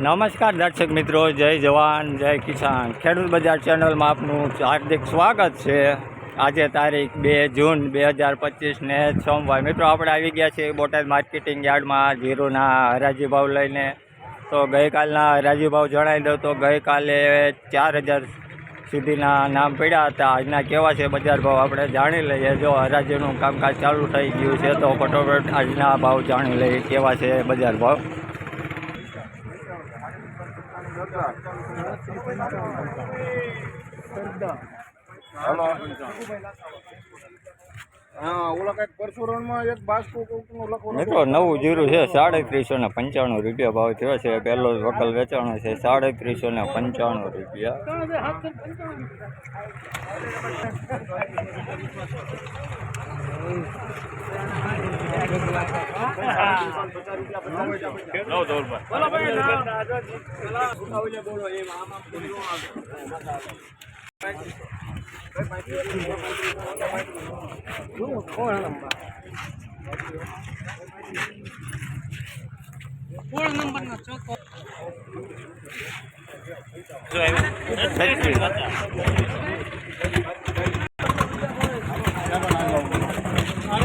નમસ્કાર દર્શક મિત્રો, જય જવાન, જય કિસાન. ખેડૂત બજાર ચેનલમાં આપનું હાર્દિક સ્વાગત છે. આજે તારીખ બે જૂન બે હજાર પચીસને સોમવાર. મિત્રો, આપણે આવી ગયા છીએ બોટાદ માર્કેટિંગ યાર્ડમાં. જીરુના હરાજી ભાવ લઈને. તો ગઈકાલના હરાજી ભાવ જણાવી દઉં તો ગઈકાલે ચાર હજાર સુધીના નામ પડ્યા હતા. આજના કેવા છે બજાર ભાવ આપણે જાણી લઈએ. જો હરાજીનું કામકાજ ચાલુ થઈ ગયું છે તો ફટોફટ આજના ભાવ જાણી લઈએ. કેવા છે બજાર ભાવ? નવું જીરું છે, સાડત્રીસો ને પંચાણું રૂપિયા ભાવ થયો છે. પહેલો જ વકલ વેચાણો છે, સાડત્રીસો ને પંચાણું રૂપિયા. ફોન નંબર નો ચોખ્ખો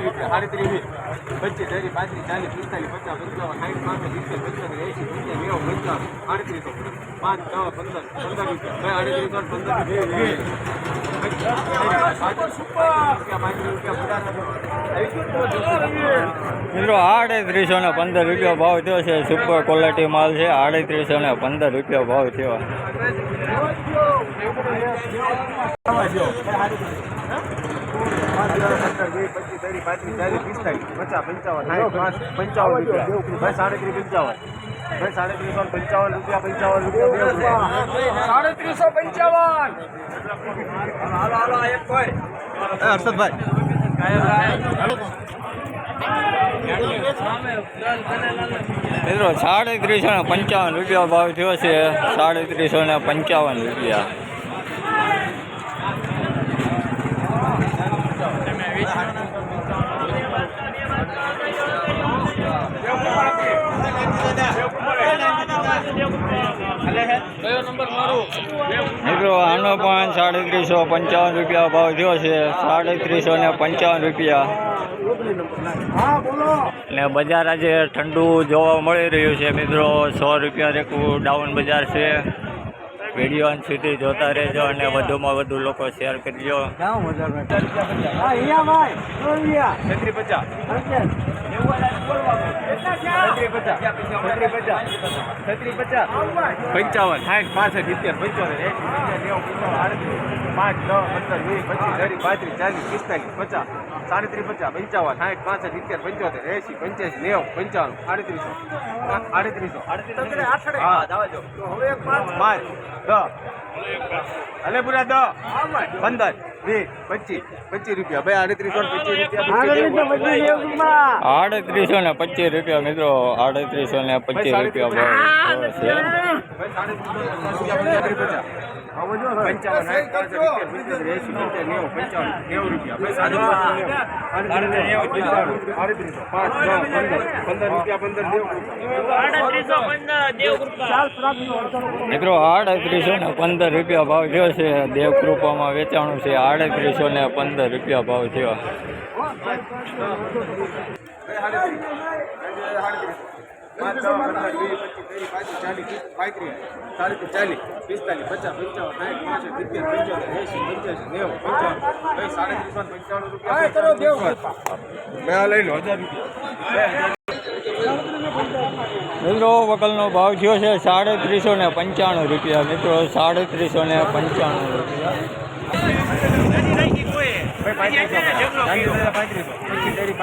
રૂપિયા. આડત્રીસો પંદર મિત્રો આડત્રીસો ને પંદર રૂપિયા. ભાવ થયો છે. સુપર ક્વોલિટી માલ છે. આડત્રીસો ને પંદર રૂપિયા ભાવ થયો. સાડત્રીસ પંચાવન હર્ષદભાઈ મિત્રો, સાડત્રીસો ને પંચાવન રૂપિયા ભાવ થયો છે. સાડત્રીસો ને પંચાવન રૂપિયા. મિત્રો, આનો પણ સાડત્રીસો પંચાવન રૂપિયા ભાવ થયો છે. સાડત્રીસો ને પંચાવન રૂપિયા. ને બજાર આજે ઠંડુ જોવા મળી રહ્યું છે મિત્રો. સો રૂપિયા રેકું ડાઉન બજાર છે. વીડિયો અને સુધી જોતા રહેજો અને વધુમાં વધુ લોકો શેર કરજો. પંચાવન સાઠ પાસઠ સિત્તેર પંચોતેર આડત્રીસ પાંચ દસ પંદર વીસ પચીસ ત્રીસ પાંત્રીસ ચાલીસ પિસ્તાલીસ પચાસ સાડત્રીસ પચાસ પંચાવન સાઠ પાસઠ સિત્તેર પંચોતેર એસી પંચ્યાસી નેવું પંચાવન આડત્રીસો. આડત્રીસો. હા. દસ અલે પૂરા દસ પંદર પચીસ પચીસ રૂપિયા. ભાઈ આડત્રીસો ને પચીસ રૂપિયા આડત્રીસો ને પચીસ રૂપિયા મિત્રો. આડત્રીસો ને પચીસ રૂપિયા ભાઈ મિત્રો આડત્રીસો ને પંદર રૂપિયા ભાવ થયો છે. દેવકૃપામાં વેચાણું છે આડત્રીસો ને પંદર રૂપિયા ભાવ થયો. સાડત્રીસ સાડત્રીસો મેં લઈ ભાવ થયો છે સાડત્રીસો ને પંચાણું રૂપિયા. મિત્રો સાડત્રીસો ને પંચાણું રૂપિયા. તેરી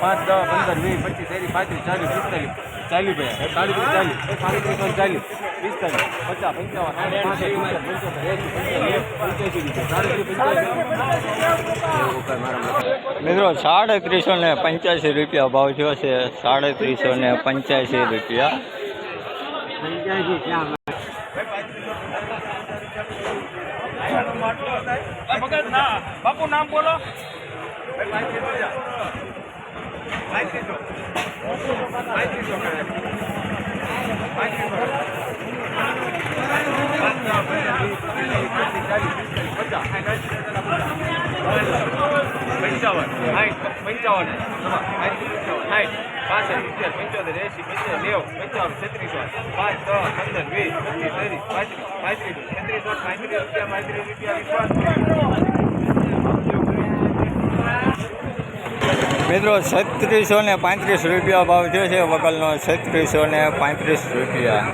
પાંચ દસ પંદર વીસ પચીસ ત્રીસ પાંત્રીસ ચાલીસ પિસ્તાલીસ. પચાસ ભાઈ સાઠ પાંચ ચાલી દસ પંદર વીસ પચીસ પિસ્તાલીસ પંચાવન મિત્રો સાડત્રીસો ને પંચ્યાસી રૂપિયા ભાવ થયો છે. સાડત્રીસો ને પંચ્યાસી રૂપિયા. બાપુ નામ બોલો. પંચાવન સાઠ પંચાવન સાઠ પાસઠ સિત્તેર પંચોતેર એંસી પંચાવન નેવું પંચાવન છત્રીસો પાંચ દસ પંદર વીસ પચીસ ત્રીસ પાંત્રીસ પાંત્રીસ છત્રીસો પાંત્રીસ રૂપિયા પાંત્રીસ રૂપિયા મિત્રો, છત્રીસો ને પાંત્રીસ રૂપિયા ભાવ થયો છે. વકલનો છત્રીસો ને પાંત્રીસ રૂપિયા.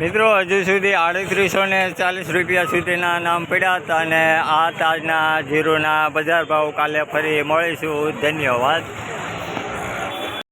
મિત્રો, હજુ સુધી આડત્રીસો ને ચાલીસ રૂપિયા સુધીના નામ પડ્યા હતા અને આ તાજના જીરુના બજાર ભાવ કાલે ફરી મળીશું. ધન્યવાદ.